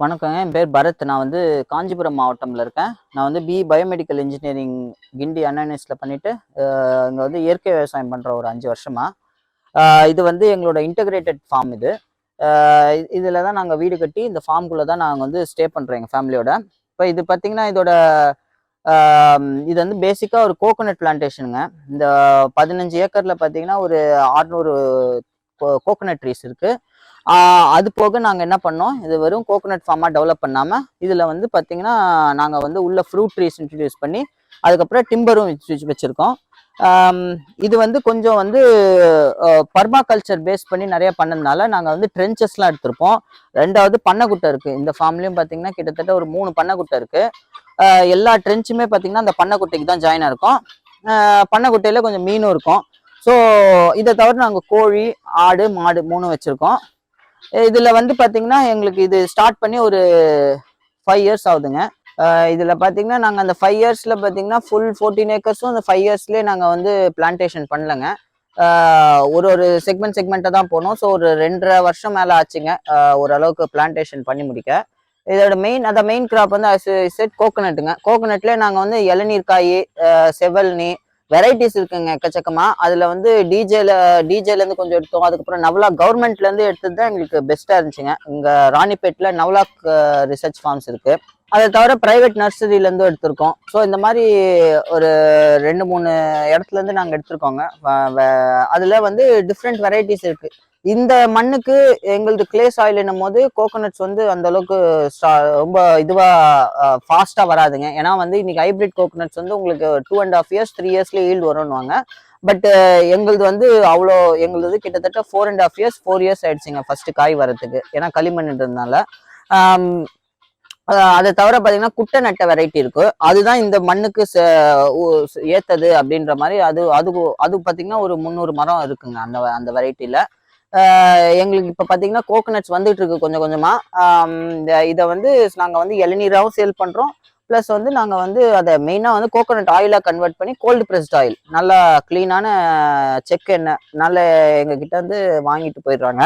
வணக்கங்க. என் பேர் பரத். நான் வந்து காஞ்சிபுரம் மாவட்டம்ல இருக்கேன். நான் வந்து பி பயோமெடிக்கல் இன்ஜினியரிங் கிண்டி அன்யூனிவர்சிட்டியில் பண்ணிட்டு இங்கே வந்து இயற்கை விவசாயம் பண்ணுற ஒரு அஞ்சு வருஷமா. இது வந்து எங்களோட இன்டகிரேட்டட் ஃபார்ம் இது. இதில் தான் நாங்கள் வீடு கட்டி இந்த ஃபார்ம்குள்ளே தான் நாங்கள் வந்து ஸ்டே பண்ணுறோம் எங்கள் ஃபேமிலியோட இப்போ இது பார்த்தீங்கன்னா இதோட இது வந்து பேசிக்காக ஒரு கோகோனட் பிளான்டேஷனுங்க இந்த பதினஞ்சு ஏக்கரில் பார்த்தீங்கன்னா ஒரு ஆறுநூறு கோகோனட் ட்ரீஸ் இருக்குது அது போக நாங்கள் என்ன பண்ணோம்? இது வெறும் கோகோனட் ஃபார்மாக டெவலப் பண்ணாமல் இதில் வந்து பார்த்தீங்கன்னா நாங்கள் வந்து உள்ள ஃப்ரூட் ட்ரீஸ் இன்ட்ரடியூஸ் பண்ணி அதுக்கப்புறம் டிம்பரும் வச்சு வச்சுருக்கோம். இது வந்து கொஞ்சம் வந்து பர்மா கல்ச்சர் பேஸ் பண்ணி நிறைய பண்ணதுனால நாங்கள் வந்து ட்ரென்ச்சஸ்லாம் எடுத்திருப்போம். ரெண்டாவது பண்ணைக்குட்டை இருக்குது இந்த ஃபார்ம்லேயும் பார்த்தீங்கன்னா கிட்டத்தட்ட ஒரு மூணு பண்ணைக்குட்டை இருக்குது எல்லா ட்ரென்ச்சுமே பார்த்தீங்கன்னா அந்த பண்ணைக்குட்டைக்கு தான் ஜாயின் இருக்கும். பண்ணைக்குட்டையில் கொஞ்சம் மீனும் இருக்கும். ஸோ இதை தவிர நாங்கள் கோழி ஆடு மாடு மூணு வச்சுருக்கோம். இதில் வந்து பார்த்தீங்கன்னா எங்களுக்கு இது ஸ்டார்ட் பண்ணி ஒரு ஃபைவ் இயர்ஸ் ஆகுதுங்க. இதில் பார்த்தீங்கன்னா நாங்கள் அந்த ஃபைவ் இயர்ஸில் பார்த்தீங்கன்னா ஃபுல் ஃபோர்டீன் ஏக்கர்ஸும் அந்த ஃபைவ் இயர்ஸ்லேயே நாங்கள் வந்து பிளான்டேஷன் பண்ணலங்க. ஒரு ஒரு செக்மெண்ட் செக்மெண்ட்டாக தான் போனோம். ஸோ ஒரு ரெண்டரை வருஷம் மேலே ஆச்சுங்க ஓரளவுக்கு பிளான்டேஷன் பண்ணி முடிக்க. இதோட மெயின் அந்த மெயின் கிராப் வந்து செட் கோகோனட்டுங்க கோகோனட்லேயே நாங்கள் வந்து இளநீர் காய் செவல்னி வெரைட்டிஸ் இருக்குங்க எக்கச்சக்கமா. அதுல வந்து டிஜேல டிஜேல இருந்து கொஞ்சம் எடுத்தோம். அதுக்கப்புறம் நவலா கவர்மெண்ட்ல இருந்து எடுத்தது தான் எங்களுக்கு பெஸ்டா இருந்துச்சுங்க. இங்க ராணிப்பேட்ல நவ்லாக் ரிசர்ச் ஃபார்ம்ஸ் இருக்கு. அதை தவிர பிரைவேட் நர்சரியில இருந்தும் எடுத்திருக்கோம். ஸோ இந்த மாதிரி ஒரு ரெண்டு மூணு இடத்துல இருந்து நாங்க எடுத்திருக்கோங்க. வ- அதுல வந்து டிஃப்ரெண்ட் வெரைட்டிஸ் இருக்கு. இந்த மண்ணுக்கு எங்களது கிளே சாயில் போது கோகோனட்ஸ் வந்து அந்த அளவுக்கு ஸ்டா- ரொம்ப இதுவா ஃபாஸ்டா வராதுங்க. ஏன்னா வந்து இன்னைக்கு ஹைபிரிட் கோகோனட்ஸ் வந்து உங்களுக்கு two and half years three இயர்ஸ்ல ஈல்டு வரும்னுவாங்க. பட் எங்களது வந்து அவ்வளோ எங்களது கிட்டத்தட்ட four and half years four years ஆயிடுச்சுங்க ஃபர்ஸ்ட் காய் வரதுக்கு ஏன்னா களிமண்ன்றதுனால அதை தவிர பார்த்தீங்கன்னா குட்டை நட்ட வெரைட்டி இருக்கு. அதுதான் இந்த மண்ணுக்கு ச- உ- ஏத்தது அப்படின்ற மாதிரி அது அது அது பார்த்தீங்கன்னா ஒரு முந்நூறு மரம் இருக்குங்க அந்த அந்த வெரைட்டியில எங்களுக்கு இப்போ பார்த்தீங்கன்னா கோகோனட்ஸ் வந்துட்டு இருக்கு கொஞ்சம் கொஞ்சமாக இந்த இதை வந்து நாங்கள் வந்து இளநீராகவும் சேல் பண்ணுறோம் ப்ளஸ் வந்து நாங்கள் வந்து அதை மெயினாக வந்து கோகோனட் ஆயிலாக கன்வெர்ட் பண்ணி கோல்டு ப்ரெஸ்ட் ஆயில் நல்லா க்ளீனான செக் எண்ணெய் நல்ல எங்ககிட்ட வந்து வாங்கிட்டு போயிடுறாங்க.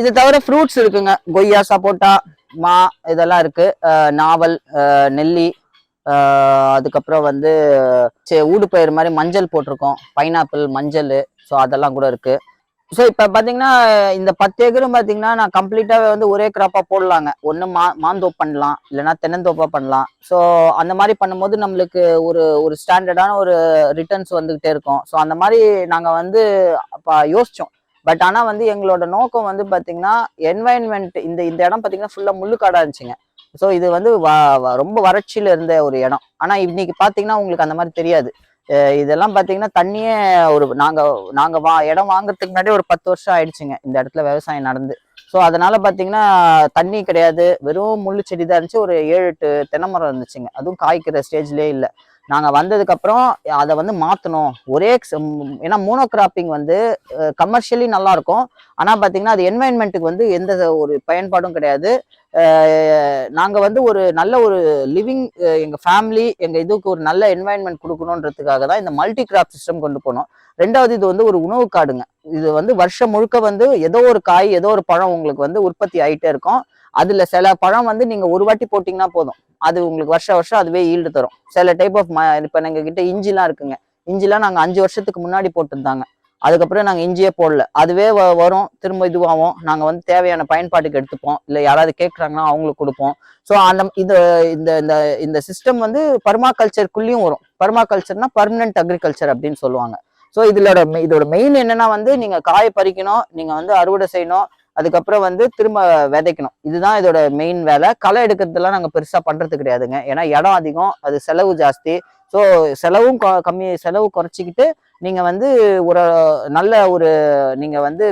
இது தவிர ஃப்ரூட்ஸ் இருக்குங்க. கொய்யா சப்போட்டா மா இதெல்லாம் இருக்கு. நாவல் நெல்லி அதுக்கப்புறம் வந்து சே- ஊடுபயிர் மாதிரி மஞ்சள் போட்டிருக்கோம். பைனாப்பிள் மஞ்சள். ஸோ அதெல்லாம் கூட இருக்குது ஸோ இப்போ பார்த்தீங்கன்னா இந்த பத்து ஏக்கரும் பார்த்தீங்கன்னா நான் கம்ப்ளீட்டாகவே வந்து ஒரே கிராப்பாக போடலாங்க. ஒன்று மா மாந்தோப்பு பண்ணலாம் இல்லைன்னா தென்னந்தோப்பாக பண்ணலாம். ஸோ அந்த மாதிரி பண்ணும்போது நம்மளுக்கு ஒரு ஒரு ஸ்டாண்டர்டான ஒரு ரிட்டர்ன்ஸ் வந்துக்கிட்டே இருக்கும். ஸோ அந்த மாதிரி நாங்கள் வந்து அப்போ யோசித்தோம் பட் ஆனால் வந்து எங்களோட நோக்கம் வந்து பார்த்தீங்கன்னா என்வாயன்மெண்ட் இந்த இந்த இடம் பார்த்தீங்கன்னா ஃபுல்லாக முள்ளுக்காடாக இருந்துச்சுங்க. ஸோ இது வந்து வ- ரொம்ப வறட்சியில் இருந்த ஒரு இடம். ஆனால் இன்னைக்கு பார்த்தீங்கன்னா உங்களுக்கு அந்த மாதிரி தெரியாது. இதெல்லாம் பார்த்தீங்கன்னா தண்ணியே ஒரு நாங்கள் நாங்கள் வா இடம் வாங்குறதுக்கு முன்னாடி ஒரு பத்து வருஷம் ஆயிடுச்சுங்க. இந்த இடத்துல விவசாயம் நடந்து. ஸோ அதனால பார்த்தீங்கன்னா தண்ணி கிடையாது. வெறும் முள்ளு செடி தான் இருந்துச்சு. ஒரு ஏழு எட்டு தென்னை மரம் இருந்துச்சுங்க. அதுவும் காய்க்கிற ஸ்டேஜ்லேயே இல்லை. நாங்கள் வந்ததுக்கப்புறம் அதை வந்து மாற்றணும் ஒரே ஏன்னா மோனோ கிராப்பிங் வந்து கமர்ஷியலி நல்லாயிருக்கும் ஆனால் பார்த்தீங்கன்னா அது என்வாயன்மெண்ட்டுக்கு வந்து எந்த ஒரு பயன்பாடும் கிடையாது. நாங்கள் வந்து ஒரு நல்ல ஒரு லிவிங் எங்கள் ஃபேமிலி எங்கள் இதுக்கு ஒரு நல்ல என்வாயன்மெண்ட் கொடுக்கணுன்றதுக்காக தான் இந்த மல்டி கிராப் சிஸ்டம் கொண்டு போனோம். ரெண்டாவது இது வந்து ஒரு உணவு காடுங்க. இது வந்து வருஷம் முழுக்க வந்து ஏதோ ஒரு காய் ஏதோ ஒரு பழம் உங்களுக்கு வந்து உற்பத்தி ஆகிட்டே இருக்கும். அதுல சில பழம் வந்து நீங்க ஒரு வாட்டி போட்டீங்கன்னா போதும். அது உங்களுக்கு வருஷ வருஷம் அதுவே ஈல்டு தரும். சில டைப் ஆஃப் இப்ப எங்க கிட்ட இஞ்சிலாம் இருக்குங்க. இஞ்சிலாம் நாங்க அஞ்சு வருஷத்துக்கு முன்னாடி போட்டிருந்தாங்க. அதுக்கப்புறம் நாங்கள் இஞ்சியே போடல. அதுவே வ- வரும். திரும்ப இதுவாகும். நாங்கள் வந்து தேவையான பயன்பாட்டுக்கு எடுத்துப்போம். இல்லை யாராவது கேட்குறாங்கன்னா அவங்களுக்கு கொடுப்போம். ஸோ அந்த இது இந்த இந்த இந்த சிஸ்டம் வந்து பர்மாகல்ச்சருக்குள்ளேயும் வரும். பர்மாகல்ச்சர்னா பர்மனன்ட் அக்ரிகல்ச்சர் அப்படின்னு சொல்லுவாங்க. ஸோ இதோட மெ- இதோட மெயின் என்னன்னா வந்து நீங்கள் காய பறிக்கணும். நீங்கள் வந்து அறுவடை செய்யணும். அதுக்கப்புறம் வந்து திரும்ப விதைக்கணும். இதுதான் இதோட மெயின் வேலை. களை எடுக்கிறதுலாம் நாங்கள் பெருசாக பண்ணுறது கிடையாதுங்க. ஏன்னா இடம் அதிகம் அது செலவு ஜாஸ்தி. ஸோ செலவும் கம்மி செலவு குறைச்சிக்கிட்டு நீங்கள் வந்து ஒரு நல்ல ஒரு நீங்கள் வந்து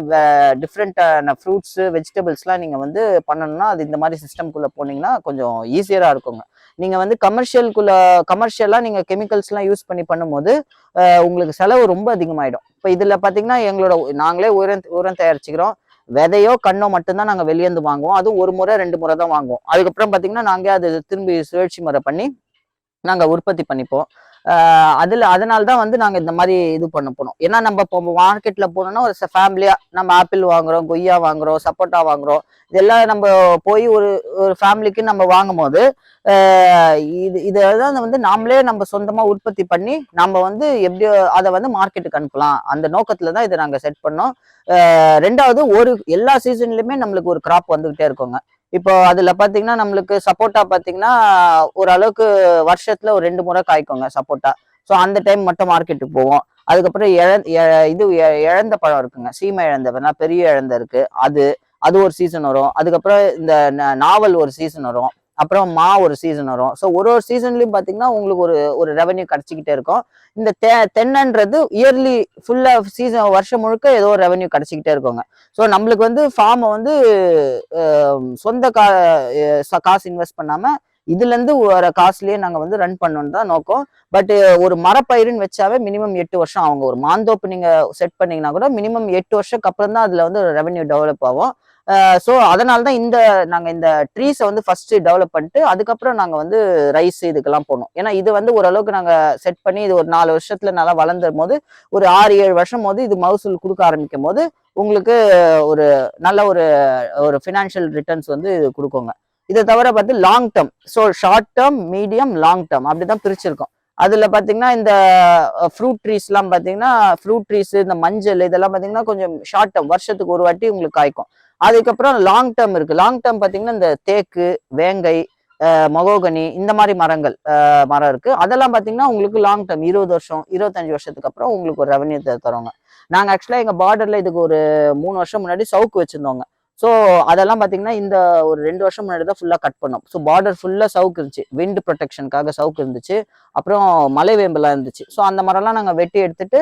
டிஃப்ரெண்ட்டான ஃப்ரூட்ஸு வெஜிடபிள்ஸ்லாம் நீங்கள் வந்து பண்ணணும்னா அது இந்த மாதிரி சிஸ்டம்குள்ளே போனீங்கன்னா கொஞ்சம் ஈஸியராக இருக்குங்க. நீங்கள் வந்து கமர்ஷியலுக்குள்ள கமர்ஷியலாக நீங்கள் கெமிக்கல்ஸ்லாம் யூஸ் பண்ணி பண்ணும்போது உங்களுக்கு செலவு ரொம்ப அதிகமாகிடும் இப்போ இதில் பார்த்தீங்கன்னா எங்களோட நாங்களே உரம் உரம் தயாரிச்சுக்கிறோம். விதையோ கண்ணோ மட்டும்தான் நாங்கள் வெளியேந்து வாங்குவோம். அதுவும் ஒரு முறை ரெண்டு முறை தான் வாங்குவோம். அதுக்கப்புறம் பார்த்தீங்கன்னா நாங்கள் அது திரும்பி சுழற்சி முறை பண்ணி நாங்கள் உற்பத்தி பண்ணிப்போம். ஆஹ் அதனால தான் வந்து நாங்கள் இந்த மாதிரி இது பண்ண போனோம். ஏன்னா நம்ம இப்போ மார்க்கெட்ல போனோம்னா ஒரு ஃபேமிலியா நம்ம ஆப்பிள் வாங்குறோம் கொய்யா வாங்குறோம் சப்போட்டா வாங்குறோம் இதெல்லாம் நம்ம போய் ஒரு ஒரு ஃபேமிலிக்கு நம்ம வாங்கும் போது ஆஹ் இது இதெல்லாம் வந்து நாமளே நம்ம சொந்தமா உற்பத்தி பண்ணி நம்ம வந்து எப்படி அதை வந்து மார்க்கெட்டுக்கு அனுப்பலாம். அந்த நோக்கத்துல தான் இதை நாங்க செட் பண்ணோம். ரெண்டாவது ஒரு எல்லா சீசன்லையுமே நம்மளுக்கு ஒரு கிராப் வந்துகிட்டே இருக்கோங்க. இப்போ அதுல பாத்தீங்கன்னா நம்மளுக்கு சப்போட்டா பாத்தீங்கன்னா ஓரளவுக்கு வருஷத்துல ஒரு ரெண்டு முறை காய்க்குங்க சப்போட்டா. ஸோ அந்த டைம் மட்டும் மார்க்கெட்டுக்கு போவோம். அதுக்கப்புறம் இழ இது இழந்த பழம் இருக்குங்க. சீமை இழந்த வேணா பெரிய இழந்த இருக்கு. அது அது ஒரு சீசன் வரும். அதுக்கப்புறம் இந்த ந- நாவல் ஒரு சீசன் வரும். அப்புறம் மா ஒரு சீசன் வரும். ஸோ ஒரு ஒரு சீசன்லயும் பாத்தீங்கன்னா உங்களுக்கு ஒரு ஒரு ரெவன்யூ கிடைச்சிக்கிட்டே இருக்கும். இந்த தெ தென்னன்றது இயர்லி ஃபுல்லா சீசன் வருஷம் முழுக்க ஏதோ ஒரு ரெவன்யூ கிடச்சிக்கிட்டே இருக்குங்க. ஸோ நம்மளுக்கு வந்து ஃபார்மை வந்து சொந்த கா ச- காசு இன்வெஸ்ட் பண்ணாம இதுல இருந்து வர காசுலயே நாங்க வந்து ரன் பண்ணணும் தான் நோக்கம். பட் ஒரு மரப்பயிருன்னு வச்சாவே மினிமம் எட்டு வருஷம் அவங்க ஒரு மாந்தோப்பு நீங்க செட் பண்ணீங்கன்னா கூட மினிமம் எட்டு வருஷத்துக்கு அப்புறம் தான் அதுல வந்து ரெவன்யூ டெவலப் ஆகும். ஸோ அதனால தான் இந்த நாங்கள் இந்த ட்ரீஸை வந்து ஃபர்ஸ்ட் டெவலப் பண்ணிட்டு அதுக்கப்புறம் நாங்கள் வந்து ரைஸ் இதுக்கெல்லாம் போனோம். ஏன்னா இது வந்து ஓரளவுக்கு நாங்கள் செட் பண்ணி இது ஒரு நாலு வருஷத்துல நல்லா வளர்ந்தும் போது ஒரு ஆறு ஏழு வருஷம் போது இது மகசூல் கொடுக்க ஆரம்பிக்கும் போது உங்களுக்கு ஒரு நல்ல ஒரு ஒரு ஃபினான்ஷியல் ரிட்டர்ன்ஸ் வந்து கொடுக்குங்க. இதை தவிர பார்த்து long term so short term medium long term அப்படிதான் பிரிச்சிருக்கோம். அதில் பார்த்தீங்கன்னா இந்த ஃப்ரூட் ட்ரீஸ்லாம் பார்த்தீங்கன்னா ஃப்ரூட் ட்ரீஸ் இந்த மஞ்சள் இதெல்லாம் பார்த்தீங்கன்னா கொஞ்சம் ஷார்ட் டேர்ம் வருஷத்துக்கு ஒரு வாட்டி உங்களுக்கு காய்க்கும். அதுக்கப்புறம் லாங் டேர்ம் இருக்கு. லாங் டேர்ம் பார்த்தீங்கன்னா இந்த தேக்கு வேங்கை மகோகனி இந்த மாதிரி மரங்கள் மரம் இருக்கு. அதெல்லாம் பார்த்தீங்கன்னா உங்களுக்கு லாங் டேர்ம் இருபது வருஷம் இருபத்தஞ்சு வருஷத்துக்கு அப்புறம் உங்களுக்கு ஒரு ரெவன்யூ தருவாங்க. நாங்கள் ஆக்சுவலாக எங்கள் பார்டர்ல இதுக்கு ஒரு மூணு வருஷம் முன்னாடி சவுக்கு வச்சுருந்தோங்க. ஸோ அதெல்லாம் பார்த்தீங்கன்னா இந்த ஒரு ரெண்டு வருஷம் முன்னாடி தான் ஃபுல்லாக கட் பண்ணோம். ஸோ பார்டர் ஃபுல்லாக சவுக்கு இருந்துச்சு. விண்ட் ப்ரொடெக்ஷனுக்காக சவுக்கு இருந்துச்சு. அப்புறம் மலை வேம்பெல்லாம் இருந்துச்சு. ஸோ அந்த மரம்லாம் நாங்கள் வெட்டி எடுத்துட்டு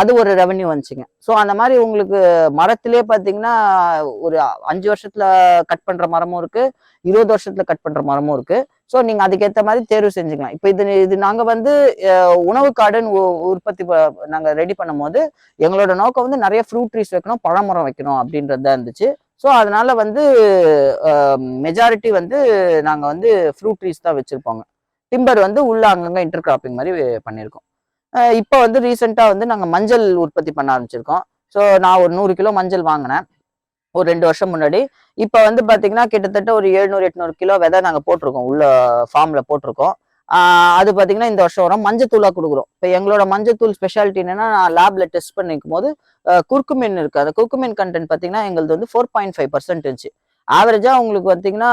அது ஒரு ரெவன்யூ வந்துச்சுங்க. ஸோ அந்த மாதிரி உங்களுக்கு மரத்திலே பார்த்தீங்கன்னா ஒரு அஞ்சு வருஷத்தில் கட் பண்ணுற மரமும் இருக்குது இருபது வருஷத்தில் கட் பண்ணுற மரமும் இருக்குது ஸோ நீங்கள் அதுக்கேற்ற மாதிரி தேர்வு செஞ்சுக்கலாம். இப்போ இது இது நாங்கள் வந்து உணவு கார்டன் உற்பத்தி ப- நாங்க ரெடி பண்ணும்போது எங்களோட நோக்கம் வந்து நிறைய ஃப்ரூட் ட்ரீஸ் வைக்கணும் பழமரம் வைக்கணும் அப்படின்றது தான் இருந்துச்சு. ஸோ அதனால் வந்து மெஜாரிட்டி வந்து நாங்கள் வந்து ஃப்ரூட் ட்ரீஸ் தான் வச்சுருப்போங்க. டிம்பர் வந்து உள்ள அங்கங்கே இன்டர் கிராப்பிங் மாதிரி பண்ணியிருக்கோம். இப்போ வந்து ரீசெண்டாக வந்து நாங்கள் மஞ்சள் உற்பத்தி பண்ண ஆரம்பிச்சிருக்கோம். ஸோ நான் ஒரு நூறு கிலோ மஞ்சள் வாங்கினேன். ஒரு ரெண்டு வருஷம் முன்னாடி. இப்போ வந்து பார்த்தீங்கன்னா கிட்டத்தட்ட ஒரு எழுநூறு எட்நூறு கிலோ விதை நாங்கள் போட்டிருக்கோம். உள்ள ஃபார்மில் போட்டிருக்கோம். அது பார்த்தீங்கன்னா இந்த வருஷம் வரும். மஞ்சத்தூளாக கொடுக்குறோம். இப்போ எங்களோட மஞ்சத்தூள் ஸ்பெஷாலிட்டி என்னன்னா நான் லேப்ல டெஸ்ட் பண்ணிக்கும் போது அஹ் குர்குமின் இருக்கு. அந்த குர்குமின் கண்டென்ட் பார்த்தீங்கன்னா எங்களுது வந்து ஃபோர் பாயிண்ட் ஃபைவ் பர்சன்ட் இருந்துச்சு ஆவரேஜாக உங்களுக்கு பார்த்தீங்கன்னா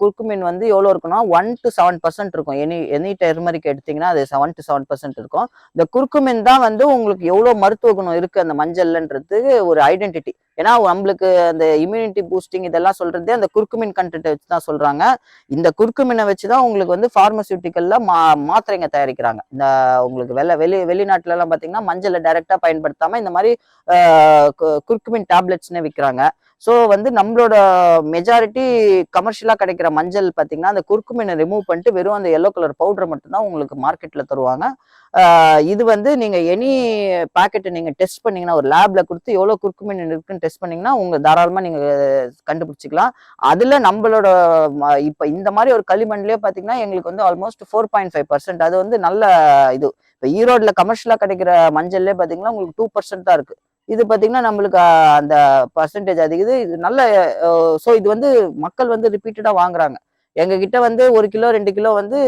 குர்குமின் வந்து எவ்வளோ இருக்குன்னா ஒன் டு செவன் பர்சன்ட் இருக்கும். எனி எனி டெர்மரிக் எடுத்தீங்கன்னா அது செவன் டு செவன் பர்சன்ட் இருக்கும். இந்த குர்குமின் தான் வந்து உங்களுக்கு எவ்வளோ மருத்துவ குணம் இருக்குது அந்த மஞ்சள்ன்றதுக்கு ஒரு ஐடென்டிட்டி ஏன்னா நம்மளுக்கு அந்த இம்யூனிட்டி பூஸ்டிங் இதெல்லாம் சொல்கிறதே அந்த குர்குமின் கண்டென்ட் வச்சு தான் சொல்கிறாங்க இந்த குர்குமினை வச்சு தான் உங்களுக்கு வந்து ஃபார்மசியூட்டிக்கலில் மா மாத்திரைங்க தயாரிக்கிறாங்க. இந்த உங்களுக்கு வெளி வெளி வெளிநாட்டிலலாம் பார்த்தீங்கன்னா மஞ்சளை டைரெக்டாக பயன்படுத்தாமல் இந்த மாதிரி குர்குமின் டேப்லெட்ஸ்னே விற்கிறாங்க ஸோ வந்து நம்மளோட மெஜாரிட்டி கமர்ஷியலாக கிடைக்கிற மஞ்சள் பார்த்தீங்கன்னா அந்த குறுக்குமீனை ரிமூவ் பண்ணிட்டு வெறும் அந்த எல்லோ கலர் பவுடர் மட்டும்தான் உங்களுக்கு மார்க்கெட்டில் தருவாங்க. இது வந்து நீங்கள் எனி பாக்கெட்டை நீங்கள் டெஸ்ட் பண்ணிங்கன்னா ஒரு லேபில் கொடுத்து எவ்வளோ குறுக்குமீன் இருக்குன்னு டெஸ்ட் பண்ணிங்கன்னா உங்கள் தாராளமாக நீங்கள் கண்டுபிடிச்சிக்கலாம். அதில் நம்மளோட இப்போ இந்த மாதிரி ஒரு களிமண்லேயே பார்த்தீங்கன்னா எங்களுக்கு வந்து almost four point five percent அது வந்து நல்ல இது. இப்போ ஈரோடில் கமர்ஷியலாக கிடைக்கிற மஞ்சள்லேயே பார்த்தீங்கன்னா உங்களுக்கு டூ பர்சன்ட் தான் இருக்குது இது பார்த்தீங்கன்னா நம்மளுக்கு அந்த பர்சன்டேஜ் அதிகுது. இது நல்ல ஸோ இது வந்து மக்கள் வந்து ரிப்பீட்டடாக வாங்குறாங்க. எங்கள் கிட்ட வந்து ஒரு கிலோ ரெண்டு கிலோ வந்து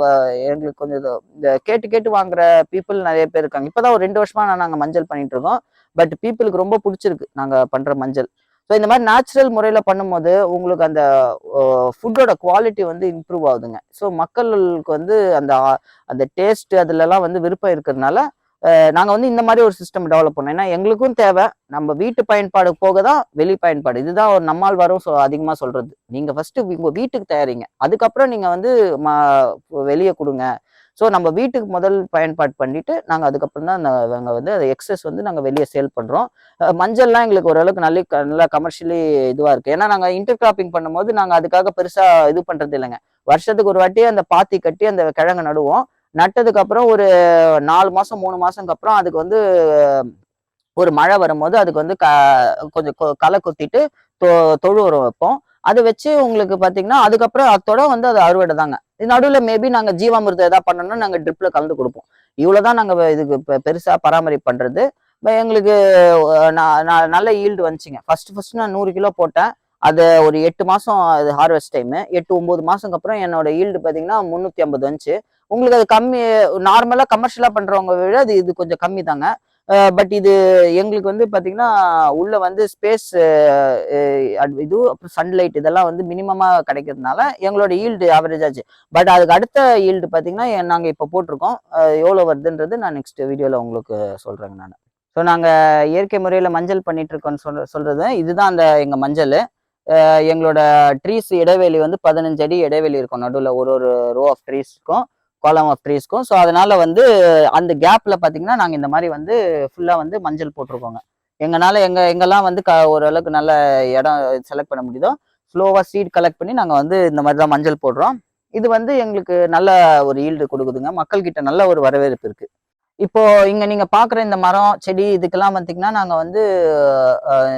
வ- எங்களுக்கு கொஞ்சம் இந்த கேட்டு கேட்டு வாங்குற பீப்புள் நிறைய பேர் இருக்காங்க. இப்போதான் ஒரு ரெண்டு வருஷமா நான் நாங்கள் மஞ்சள் பண்ணிட்டு இருக்கோம் பட் பீப்புளுக்கு ரொம்ப பிடிச்சிருக்கு நாங்கள் பண்ணுற மஞ்சள். ஸோ இந்த மாதிரி நேச்சுரல் முறையில் பண்ணும்போது உங்களுக்கு அந்த ஃபுட்டோட குவாலிட்டி வந்து இம்ப்ரூவ் ஆகுதுங்க. ஸோ மக்களுக்கு வந்து அந்த அந்த டேஸ்ட் அதுலலாம் வந்து விருப்பம் இருக்கிறதுனால நாங்கள் நாங்க வந்து இந்த மாதிரி ஒரு சிஸ்டம் டெவலப் பண்ணோம். ஏன்னா எங்களுக்கும் தேவை. நம்ம வீட்டு பயன்பாடு போக தான் வெளி பயன்பாடு. இதுதான் ஒரு நம்மால் வரும் சொ- அதிகமா சொல்றது. நீங்க ஃபர்ஸ்ட் உங்க வீட்டுக்கு தயாரிங்க. அதுக்கப்புறம் நீங்க வந்து வெளியே கொடுங்க. ஸோ நம்ம வீட்டுக்கு முதல் பயன்பாடு பண்ணிட்டு நாங்கள் அதுக்கப்புறம் தான் நாங்கள் வந்து அதை எக்ஸஸ் வந்து நாங்கள் வெளியே சேல் பண்ணுறோம் மஞ்சள்லாம் எங்களுக்கு ஓரளவுக்கு நல்ல நல்லா கமர்ஷியலி இதுவாக இருக்குது ஏன்னா நாங்கள் இன்டர் கிராப்பிங் பண்ணும்போது நாங்கள் அதுக்காக பெருசாக இது பண்ணுறது இல்லைங்க. வருஷத்துக்கு ஒரு வாட்டி அந்த பாத்தி கட்டி அந்த கிழங்கு நடுவோம். நட்டதுக்கு அப்புறம் ஒரு நாலு மாசம் மூணு மாசம்க்கு அப்புறம் அதுக்கு வந்து ஒரு மழை வரும்போது அதுக்கு வந்து க கொஞ்சம் கொ- களை குத்திட்டு தொ தொழு உரம் வைப்போம். அதை வச்சு உங்களுக்கு பார்த்தீங்கன்னா அதுக்கப்புறம் அதோட வந்து அது அறுவடை தாங்க. நடுவில் மேபி நாங்கள் ஜீவாமிர்தம் எதாவது பண்ணணும்னா நாங்கள் ட்ரிப்பில் கலந்து கொடுப்போம். இவ்வளவுதான் நாங்கள் இதுக்கு பெருசாக பராமரிப்பு பண்ணுறது இப்போ எங்களுக்கு நான் நல்ல ஈல்டு வந்துச்சுங்க. ஃபர்ஸ்ட் ஃபர்ஸ்ட் நான் நூறு கிலோ போட்டேன். அது ஒரு எட்டு மாதம் அது ஹார்வெஸ்ட் டைமு எட்டு ஒம்பது மாதத்துக்கு அப்புறம் என்னோட ஈல்டு பார்த்தீங்கன்னா முந்நூற்றி ஐம்பது வந்துச்சு. உங்களுக்கு அது கம்மி நார்மலாக கமர்ஷியலாக பண்ணுறவங்க விட அது இது கொஞ்சம் கம்மி தாங்க பட் இது எங்களுக்கு வந்து பார்த்தீங்கன்னா உள்ளே வந்து ஸ்பேஸ் இது அப்புறம் சன்லைட் இதெல்லாம் வந்து மினிமமாக கிடைக்கிறதுனால எங்களோட ஈல்டு ஆவரேஜ் ஆச்சு. பட் அதுக்கு அடுத்த ஈல்டு பார்த்தீங்கன்னா நாங்கள் இப்போ போட்டிருக்கோம். எவ்வளோ வருதுன்றது நான் நெக்ஸ்ட் வீடியோவில் உங்களுக்கு சொல்கிறேங்க நான். ஸோ நாங்கள் இயற்கை முறையில் மஞ்சள் பண்ணிகிட்ருக்கோன்னு சொல் சொல்ற இதுதான் அந்த எங்கள் மஞ்சள். எங்களோட ட்ரீஸ் இடைவெளி வந்து பதினஞ்சு அடி இடைவெளி இருக்கும். நடுவில் ஒரு ஒரு ரோ ஆஃப் ட்ரீஸ்க்கும் காலம் ஆஃப் ட்ரீஸ்க்கும் ஸோ அதனால வந்து அந்த கேப்ல பார்த்தீங்கன்னா நாங்கள் இந்த மாதிரி வந்து ஃபுல்லாக வந்து மஞ்சள் போட்டிருக்கோங்க. எங்களால் எங்கள் எங்கெல்லாம் வந்து க ஓரளவுக்கு நல்ல இடம் செலக்ட் பண்ண முடியுதோ ஸ்லோவாக சீட் கலெக்ட் பண்ணி நாங்கள் வந்து இந்த மாதிரி தான் மஞ்சள் போடுறோம். இது வந்து எங்களுக்கு நல்ல ஒரு ஈல்டு கொடுக்குதுங்க. மக்கள்கிட்ட நல்ல ஒரு வரவேற்பு இருக்கு. இப்போ இங்க நீங்க பாக்குற இந்த மரம் செடி இதுக்கெல்லாம் பார்த்தீங்கன்னா நாங்க வந்து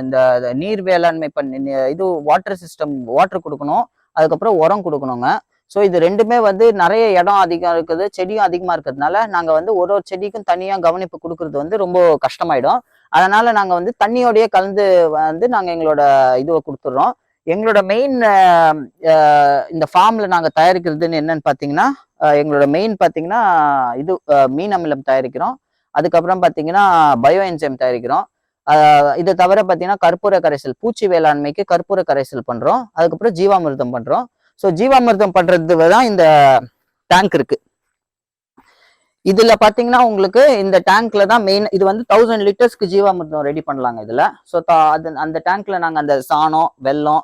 இந்த நீர் வேளாண்மை பண்ணி இது வாட்டர் சிஸ்டம் வாட்டர் கொடுக்கணும். அதுக்கப்புறம் உரம் கொடுக்கணுங்க. ஸோ இது ரெண்டுமே வந்து நிறைய இடம் அதிகம் இருக்குது செடியும் அதிகமாக இருக்கிறதுனால நாங்கள் வந்து ஒரு ஒரு செடிக்கும் தனியாக கவனிப்பு கொடுக்கறது வந்து ரொம்ப கஷ்டமாயிடும். அதனால நாங்கள் வந்து தண்ணியோடையே கலந்து வந்து நாங்கள் எங்களோட இதுவை கொடுத்துட்றோம். எங்களோட மெயின் இந்த ஃபார்மில் நாங்கள் தயாரிக்கிறதுன்னு என்னன்னு பார்த்தீங்கன்னா எங்களோட மெயின் பார்த்தீங்கன்னா இது மீன் அமிலம் தயாரிக்கிறோம். அதுக்கப்புறம் பார்த்தீங்கன்னா பயோ என்சைம் தயாரிக்கிறோம் இதை தவிர பார்த்தீங்கன்னா கற்பூர கரைசல் பூச்சி வேளாண்மைக்கு கற்பூர கரைசல் பண்ணுறோம் அதுக்கப்புறம் ஜீவாமிர்தம் பண்ணுறோம் ஸோ ஜீவாமிர்தம் பண்ணுறது தான் இந்த டேங்க் இருக்குது இதில் பார்த்தீங்கன்னா உங்களுக்கு இந்த டேங்க்ல தான் மெயின் இது வந்து தௌசண்ட் லிட்டர்ஸ்க்கு ஜீவாமிர்தம் ரெடி பண்ணலாங்க இதில். ஸோ அது அந்த டேங்க்ல நாங்கள் அந்த சாணம் வெல்லம்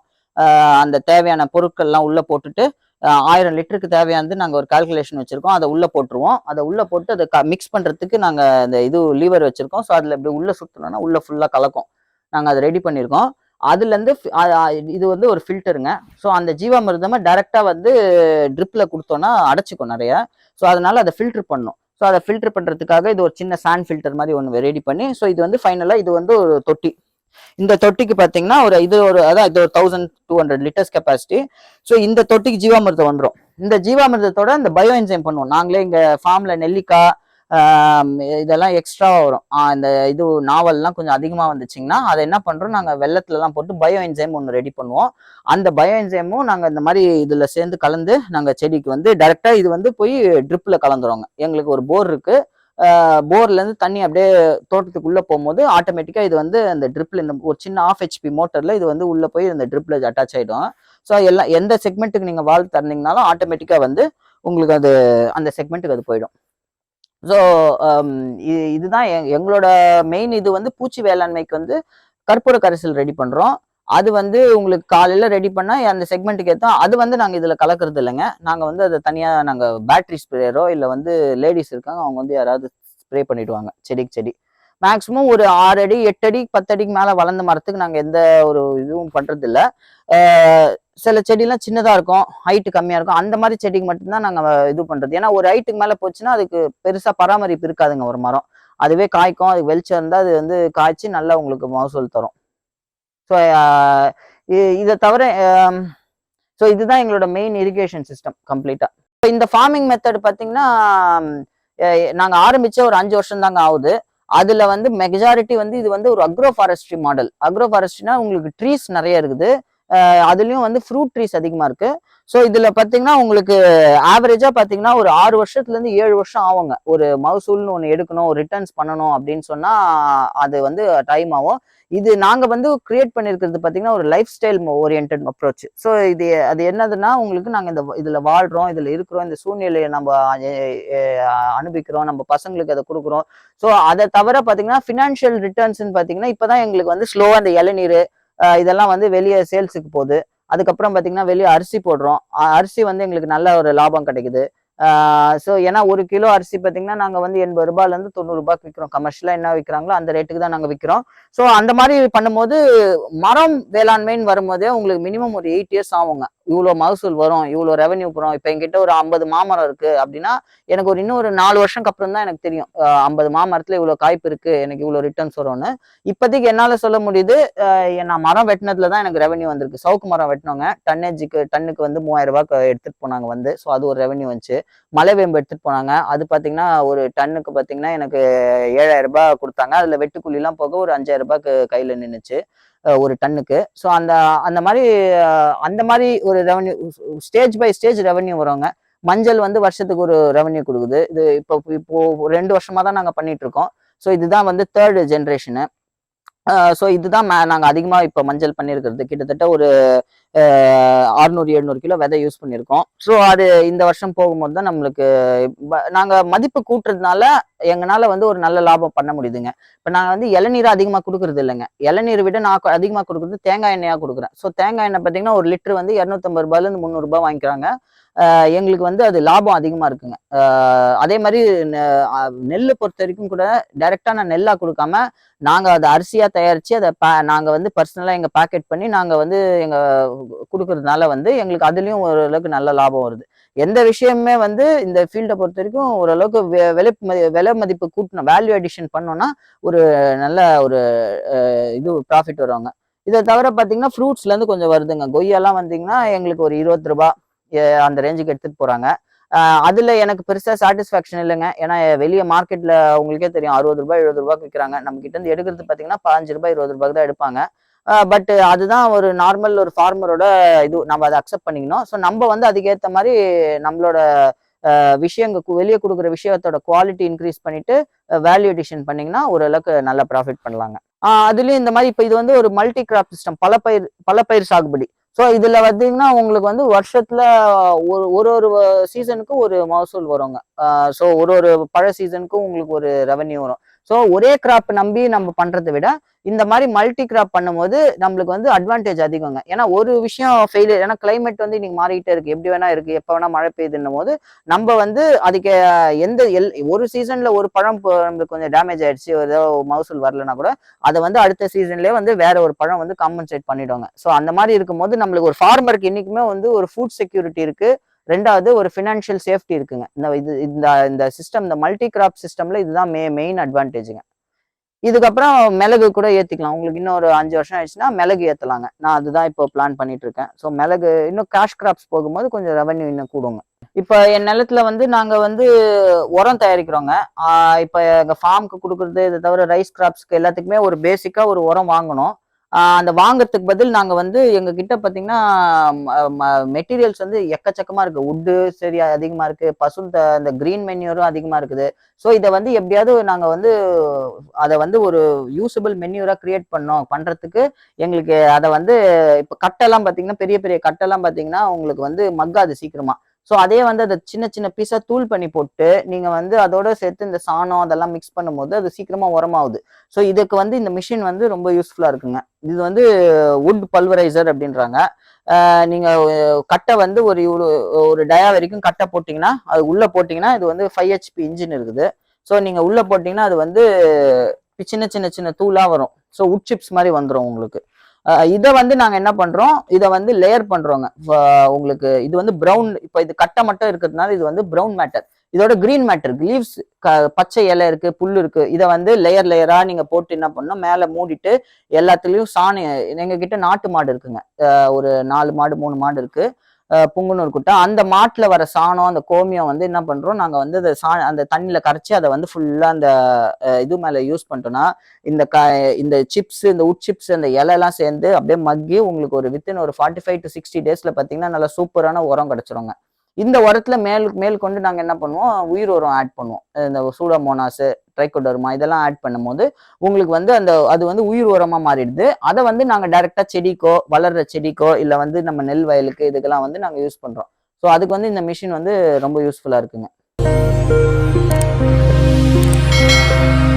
அந்த தேவையான பொருட்கள்லாம் உள்ளே போட்டுட்டு ஆயிரம் லிட்டருக்கு தேவையானது நாங்கள் ஒரு கால்குலேஷன் வச்சுருக்கோம். அதை உள்ளே போட்டுருவோம். அதை உள்ளே போட்டு அதை க மிக்ஸ் பண்ணுறதுக்கு நாங்கள் இந்த இது லீவர் வச்சுருக்கோம். ஸோ அதில் இப்படி உள்ளே சுத்தணும்னா உள்ளே ஃபுல்லாக கலக்கும். நாங்கள் அதை ரெடி பண்ணியிருக்கோம். அதுலேருந்து இது வந்து ஒரு ஃபில்டருங்க ஸோ அந்த ஜீவாமிர்தமா டைரெக்டாக வந்து ட்ரிப்பில் கொடுத்தோன்னா அடைச்சிக்கும் நிறைய. ஸோ அதனால் அதை ஃபில்டர் பண்ணும். ஸோ அதை ஃபில்டர் பண்ணுறதுக்காக இது ஒரு சின்ன சாண்ட் ஃபில்டர் மாதிரி ஒன்று ரெடி பண்ணி ஸோ இது வந்து ஃபைனலாக இது வந்து ஒரு தொட்டி. இந்த தொட்டிக்கு பார்த்தீங்கன்னா ஒரு இது ஒரு அதான் இது ஒரு thousand two hundred litres capacity so இந்த தொட்டிக்கு ஜீவாமிர்தம் வந்துடும் இந்த ஜீவாமிர்தத்தோட இந்த பயோ என்ஜைம் பண்ணுவோம். நாங்களே இங்கே ஃபார்மில் நெல்லிக்காய் இதெல்லாம் எக்ஸ்ட்ராவாக வரும். இந்த இது நாவல்லாம் கொஞ்சம் அதிகமாக வந்துச்சிங்கன்னா அதை என்ன பண்ணுறோம் நாங்கள் வெள்ளத்துலலாம் போட்டு பயோ என்ஜைம் ஒன்று ரெடி பண்ணுவோம். அந்த பயோ என்ஜைமும் நாங்கள் இந்த மாதிரி இதில் சேர்ந்து கலந்து நாங்கள் செடிக்கு வந்து டைரெக்டாக இது வந்து போய் ட்ரிப்பில் கலந்துருவாங்க. எங்களுக்கு ஒரு போர் இருக்குது போர்லேருந்து தண்ணி அப்படியே தோட்டத்துக்குள்ளே போகும்போது ஆட்டோமேட்டிக்காக இது வந்து அந்த ட்ரிப்பில் இந்த ஒரு சின்ன ஆஃப் ஹெச்பி மோட்டரில் இது வந்து உள்ளே போய் இந்த ட்ரிப்பில் அட்டாச் ஆயிடும். ஸோ எல்லாம் எந்த செக்மெண்ட்டுக்கு நீங்கள் வால் தரீங்கனாலும் ஆட்டோமேட்டிக்காக வந்து உங்களுக்கு அது அந்த செக்மெண்ட்டுக்கு அது போயிடும். ஸோ um, இதுதான் எ- எங்களோட மெயின் இது வந்து பூச்சி வேளாண்மைக்கு வந்து கற்பூர கரைசல் ரெடி பண்ணுறோம் அது வந்து உங்களுக்கு காலையில் ரெடி பண்ணால் அந்த செக்மெண்ட்டுக்கு ஏற்ற அது வந்து நாங்கள் இதில் கலக்கிறது இல்லைங்க. நாங்கள் வந்து அதை தனியாக நாங்கள் பேட்ரி ஸ்ப்ரேயரோ இல்லை வந்து லேடிஸ் இருக்காங்க அவங்க வந்து யாராவது ஸ்ப்ரே பண்ணிவிடுவாங்க செடிக்கு செடி. மேக்ஸிமம் ஒரு ஆறு அடி எட்டு அடி பத்து அடிக்கு மேலே வளர்ந்த மரத்துக்கு நாங்கள் எந்த ஒரு இதுவும் பண்ணுறதில்ல சில செடிலாம் சின்னதாக இருக்கும் ஹைட்டு கம்மியாக இருக்கும். அந்த மாதிரி செடிக்கு மட்டும்தான் நாங்கள் இது பண்ணுறது ஏன்னா ஒரு ஹைட்டுக்கு மேலே போச்சுன்னா அதுக்கு பெருசாக பராமரிப்பு இருக்காதுங்க ஒரு மரம். அதுவே காய்க்கும் அது வெளிச்சம் இருந்தால் அது வந்து காய்ச்சி நல்லா உங்களுக்கு மகசூல் தரும். ஸோ இதை தவிர ஸோ இதுதான் எங்களோட மெயின் இரிகேஷன் சிஸ்டம் கம்ப்ளீட்டாக இப்போ இந்த ஃபார்மிங் மெத்தட் பார்த்தீங்கன்னா நாங்கள் ஆரம்பித்த ஒரு அஞ்சு வருஷம் தாங்க ஆகுது. அதுல வந்து மெஜாரிட்டி வந்து இது வந்து ஒரு அக்ரோ ஃபாரஸ்ட்ரி மாடல் அக்ரோ ஃபாரஸ்ட்ரினா உங்களுக்கு ட்ரீஸ் நிறைய இருக்குது. அதுலேயும் வந்து ஃப்ரூட் ட்ரீஸ் அதிகமாக இருக்கு. ஸோ இதில் பார்த்தீங்கன்னா உங்களுக்கு ஆவரேஜாக பார்த்தீங்கன்னா ஒரு ஆறு வருஷத்துலேருந்து ஏழு வருஷம் ஆகுங்க. ஒரு மகசூல்னு ஒன்று எடுக்கணும் ரிட்டர்ன்ஸ் பண்ணணும் அப்படின்னு சொன்னால் அது வந்து டைம் ஆகும். இது நாங்கள் வந்து கிரியேட் பண்ணியிருக்கிறது பார்த்தீங்கன்னா ஒரு lifestyle orient approach so இது அது என்னதுன்னா உங்களுக்கு நாங்கள் இந்த இதில் வாழ்கிறோம் இதில் இருக்கிறோம் இந்த சூழ்நிலையை நம்ம அனுபவிக்கிறோம் நம்ம பசங்களுக்கு அதை கொடுக்குறோம். ஸோ அதை தவிர பார்த்தீங்கன்னா ஃபினான்ஷியல் ரிட்டர்ன்ஸ்னு இப்போ தான் எங்களுக்கு வந்து ஸ்லோவாக அந்த இளநீர் இதெல்லாம் வந்து வெளியே சேல்ஸுக்கு போகுது. அதுக்கப்புறம் பார்த்தீங்கன்னா வெளியே அரிசி போடுறோம். அரிசி வந்து எங்களுக்கு நல்ல ஒரு லாபம் கிடைக்குது. ஸோ ஏன்னா ஒரு கிலோ அரிசி பார்த்தீங்கன்னா நாங்கள் வந்து எண்பது ரூபாயிலேருந்து தொண்ணூறு ரூபாய்க்கு விற்கிறோம் கமர்ஷியலாக என்ன விற்கிறாங்களோ அந்த ரேட்டுக்கு தான் நாங்கள் விற்கிறோம் ஸோ அந்த மாதிரி பண்ணும்போது மரம் வேளாண்மைன்னு வரும்போதே உங்களுக்கு மினிமம் ஒரு எயிட் இயர்ஸ் ஆகுங்க. இவ்வளோ மகசூல் வரும் இவ்வளோ ரெவன்யூ போகிறோம் இப்போ என்கிட்ட ஒரு ஐம்பது மாமரம் இருக்குது அப்படின்னா எனக்கு ஒரு இன்னும் ஒரு நாலு வருஷம் அப்புறம் தான் எனக்கு தெரியும். ஐம்பது மாமரத்தில் இவ்வளோ காய்ப்பு இருக்குது எனக்கு இவ்வளோ ரிட்டர்ன்ஸ் வரும்னு. இப்போதைக்கு என்னால் சொல்ல முடியுது நான் மரம் வெட்டினதுல தான் எனக்கு ரெவன்யூ வந்திருக்கு. சவுக்கு மரம் வெட்டினவங்க டன்னேஜுக்கு டன்னுக்கு வந்து மூவாயிரம் ரூபாய் எடுத்துகிட்டு போனாங்க வந்து. ஸோ அது ஒரு ரெவன்யூ வந்துச்சு. மலைவேம்பு எடுத்துகிட்டு போனாங்க. அது பார்த்தீங்கன்னா ஒரு டன்னுக்கு பார்த்தீங்கன்னா எனக்கு ஏழாயிரம் ரூபாய் கொடுத்தாங்க. அதில் வெட்டுக்குள்ளிலாம் போக ஒரு அஞ்சாயிரம் ரூபாய்க்கு கையில் நின்றுச்சு ஒரு டன்னுக்கு. ஸோ அந்த அந்த மாதிரி அந்த மாதிரி ஒரு revenue stage by stage revenue வருவாங்க மஞ்சள் வந்து வருஷத்துக்கு ஒரு ரெவன்யூ கொடுக்குது. இது இப்போ இப்போ ரெண்டு வருஷமா தான் நாங்கள் பண்ணிட்டு இருக்கோம். ஸோ இதுதான் வந்து தேர்டு ஜென்ரேஷனு ஸோ இதுதான் நாங்கள் அதிகமாக இப்போ மஞ்சள் பண்ணியிருக்கிறது. கிட்டத்தட்ட ஒரு அறுநூறு எழுநூறு கிலோ விதை யூஸ் பண்ணியிருக்கோம். ஸோ அது இந்த வருஷம் போகும்போது தான் நம்மளுக்கு நாங்கள் மதிப்பு கூட்டுறதுனால எங்களால் வந்து ஒரு நல்ல லாபம் பண்ண முடியுதுங்க. இப்போ நாங்கள் வந்து இளநீர் அதிகமாக கொடுக்குறது இல்லைங்க. இளநீர் விட நான் அதிகமாக கொடுக்குறது தேங்காய் எண்ணெயாக கொடுக்குறேன். ஸோ தேங்காய் எண்ணெய் பார்த்தீங்கன்னா ஒரு லிட்டர் வந்து இரநூத்தம்பது ரூபாயிலேருந்து முந்நூறுரூபா வாங்கிக்கிறாங்க. எங்களுக்கு வந்து அது லாபம் அதிகமாக இருக்குங்க. அதே மாதிரி நெல் பொறுத்த வரைக்கும் கூட டைரெக்டாக நான் நெல்லாக கொடுக்காம நாங்கள் அதை அரிசியாக தயாரித்து அதை பே நாங்கள் வந்து பர்சனலாக எங்கள் பேக்கெட் பண்ணி நாங்கள் வந்து எங்கள் கொடுக்கறதுனால வந்து எங்களுக்கு அதுலேயும் ஓரளவுக்கு நல்ல லாபம் வருது. எந்த விஷயமுமே வந்து இந்த ஃபீல்டை பொறுத்த வரைக்கும் ஓரளவுக்கு வெ- விலை மதி- விலை மதிப்பு கூட்டணும். வேல்யூ அடிஷன் பண்ணோம்னா ஒரு நல்ல ஒரு இது ப்ராஃபிட் வருவாங்க. இதை தவிர பார்த்தீங்கன்னா ஃப்ரூட்ஸ்லேருந்து கொஞ்சம் வருதுங்க. கொய்யாலாம் வந்தீங்கன்னா எங்களுக்கு ஒரு இருபது ரூபா அந்த ரேஞ்சுக்கு எடுத்துகிட்டு போகிறாங்க அதில் எனக்கு பெருசாக சாட்டிஸ்ஃபேக்ஷன் இல்லைங்க. ஏன்னா வெளியே மார்க்கெட்டில் உங்களுக்கே தெரியும் அறுபது ரூபாய் எழுபது ரூபாய்க்கு விற்கிறாங்க நம்ம கிட்டேருந்து எடுக்கிறது பார்த்தீங்கன்னா பதினஞ்சு ரூபாய் இருபது ரூபாய்க்கு தான் எடுப்பாங்க. பட் அதுதான் ஒரு நார்மல் ஒரு ஃபார்மரோட இது நம்ம அதை அக்செப்ட் பண்ணிக்கணும். ஸோ நம்ம வந்து அதுக்கேற்ற மாதிரி நம்மளோட விஷயங்க வெளியே கொடுக்குற விஷயத்தோட குவாலிட்டி இன்க்ரீஸ் பண்ணிட்டு வேல்யூ எடிஷன் பண்ணிங்கன்னா ஓரளவுக்கு நல்ல ப்ராஃபிட் பண்ணலாங்க. அதுலேயும் இந்த மாதிரி இப்போ இது வந்து ஒரு மல்டி கிராப் சிஸ்டம் பல பயிர் பல பயிர் சாகுபடி. ஸோ இதுல பார்த்தீங்கன்னா உங்களுக்கு வந்து வருஷத்துல ஒரு ஒரு ஒரு சீசனுக்கும் ஒரு மகசூல் வருங்க. ஸோ ஒரு ஒரு பழ சீசனுக்கும் உங்களுக்கு ஒரு ரெவன்யூ வரும். ஸோ ஒரே கிராப் நம்பி நம்ம பண்றதை விட இந்த மாதிரி மல்டி கிராப் பண்ணும்போது நம்மளுக்கு வந்து அட்வான்டேஜ் அதிகங்க. ஏன்னா ஒரு விஷயம் ஃபெயிலியர் ஏன்னா கிளைமேட் வந்து இன்னைக்கு மாறிட்டே இருக்கு. எப்படி வேணா இருக்கு எப்போ வேணா மழை பெய்யுதுன்னும் போது நம்ம வந்து அதுக்கு எந்த எல் ஒரு சீசன்ல ஒரு பழம் இப்போ நம்மளுக்கு கொஞ்சம் டேமேஜ் ஆயிடுச்சு ஏதோ மகசூல் வரலன்னா கூட அதை வந்து அடுத்த சீசன்லேயே வந்து வேற ஒரு பழம் வந்து காம்பன்சேட் பண்ணிடுவாங்க. ஸோ அந்த மாதிரி இருக்கும்போது நம்மளுக்கு ஒரு ஃபார்மருக்கு இன்னைக்குமே வந்து ஒரு ஃபுட் செக்யூரிட்டி இருக்கு. ரெண்டாவது ஒரு ஃபினான்ஷியல் சேஃப்டி இருக்குங்க. இந்த இது இந்த இந்த சிஸ்டம் இந்த மல்டி கிராப் சிஸ்டம்ல இதுதான் மே மெயின் அட்வான்டேஜுங்க இதுக்கப்புறம் மிளகு கூட ஏற்றிக்கலாம் உங்களுக்கு இன்னும் ஒரு அஞ்சு வருஷம் ஆயிடுச்சுன்னா மிளகு ஏற்றலாங்க நான் அதுதான் இப்போ பிளான் பண்ணிட்டு இருக்கேன் ஸோ மிளகு இன்னும் கேஷ் கிராப்ஸ் போகும்போது கொஞ்சம் ரெவன்யூ இன்னும் கூடுங்க. இப்போ என் நிலத்துல வந்து நாங்கள் வந்து உரம் தயாரிக்கிறோங்க. இப்போ எங்கள் ஃபார்முக்கு கொடுக்குறது இதை தவிர ரைஸ் கிராப்ஸ்க்கு எல்லாத்துக்குமே ஒரு பேசிக்காக ஒரு உரம் வாங்கணும். அந்த வாங்குறதுக்கு பதில் நாங்க வந்து எங்க கிட்ட பாத்தீங்கன்னா மெட்டீரியல்ஸ் வந்து எக்கச்சக்கமா இருக்கு. உட்டு சரி அதிகமா இருக்கு. பசு இந்த கிரீன் மென்யூரும் அதிகமா இருக்குது. ஸோ இதை வந்து எப்படியாவது நாங்க வந்து அதை வந்து ஒரு யூசபிள் மென்யூரா கிரியேட் பண்ணோம். பண்றதுக்கு எங்களுக்கு அதை வந்து இப்போ கட்டெல்லாம் பாத்தீங்கன்னா பெரிய பெரிய கட்டெல்லாம் பாத்தீங்கன்னா உங்களுக்கு வந்து மக்காது சீக்கிரமா. ஸோ அதே வந்து அதை சின்ன சின்ன பீஸாக தூள் பண்ணி போட்டு நீங்கள் வந்து அதோட சேர்த்து இந்த சாணம் அதெல்லாம் மிக்ஸ் பண்ணும்போது அது சீக்கிரமாக உரமாகுது. ஸோ இதுக்கு வந்து இந்த மிஷின் வந்து ரொம்ப யூஸ்ஃபுல்லாக இருக்குங்க. இது வந்து வுட் பல்வரைசர் அப்படின்றாங்க. நீங்கள் கட்டை வந்து ஒரு இவ்வளோ ஒரு டயா வரைக்கும் கட்டை போட்டிங்கன்னா அது உள்ளே போட்டிங்கன்னா இது வந்து ஃபைவ் ஹெச்பி இன்ஜின் இருக்குது. ஸோ நீங்கள் உள்ளே போட்டிங்கன்னா அது வந்து சின்ன சின்ன சின்ன தூளாக வரும். ஸோ உட் சிப்ஸ் மாதிரி வந்துடும் உங்களுக்கு. இதை வந்து நாங்கள் என்ன பண்ணுறோம் இதை வந்து லேயர் பண்ணுறோங்க உங்களுக்கு இது வந்து ப்ரௌன் இப்போ இது கட்டை மட்டும் இருக்கிறதுனால இது வந்து ப்ரௌன் மேட்டர் இதோட கிரீன் மேட்டர் லீவ்ஸ் பச்சை இலை இருக்கு புல் இருக்கு. இதை வந்து லேயர் லேயரா நீங்க போட்டு என்ன பண்ணணும்? மேலே மூடிட்டு எல்லாத்துலயும் சாணி எங்க கிட்ட நாட்டு மாடு இருக்குங்க. ஒரு நாலு மாடு மூணு மாடு இருக்கு. புங்குனூர் குட்டை. அந்த மாட்டில் வர சாணம் அந்த கோமியம் வந்து என்ன பண்ணுறோம் நாங்கள் வந்து அதை சா அந்த தண்ணியில் கரைச்சி அதை வந்து ஃபுல்லாக அந்த இது மேலே யூஸ் பண்ணிட்டோம்னா இந்த க இந்த சிப்ஸ் இந்த உட் சிப்ஸ் அந்த இலையெல்லாம் சேர்ந்து அப்படியே மக்கி உங்களுக்கு ஒரு வித்தின் ஒரு ஃபார்ட்டி ஃபைவ் டு சிக்ஸ்டி டேஸில் பார்த்தீங்கன்னா நல்லா சூப்பரான உரம் கிடச்சிருங்க. இந்த உரத்துல மேல் மேல் கொண்டு நாங்கள் என்ன பண்ணுவோம்? உயிர் உரம் ஆட் பண்ணுவோம். இந்த சூடோமோனாஸ் ட்ரைகோடர்மா இதெல்லாம் ஆட் பண்ணும்போது உங்களுக்கு வந்து அந்த அது வந்து உயிர் உரமா மாறிடுது. அதை வந்து நாங்கள் டைரக்டா செடிக்கோ வளர்ற செடிக்கோ இல்லை வந்து நம்ம நெல் வயலுக்கு இதுக்கெல்லாம் வந்து நாங்கள் யூஸ் பண்றோம். ஸோ அதுக்கு வந்து இந்த மிஷின் வந்து ரொம்ப யூஸ்ஃபுல்லாக இருக்குங்க.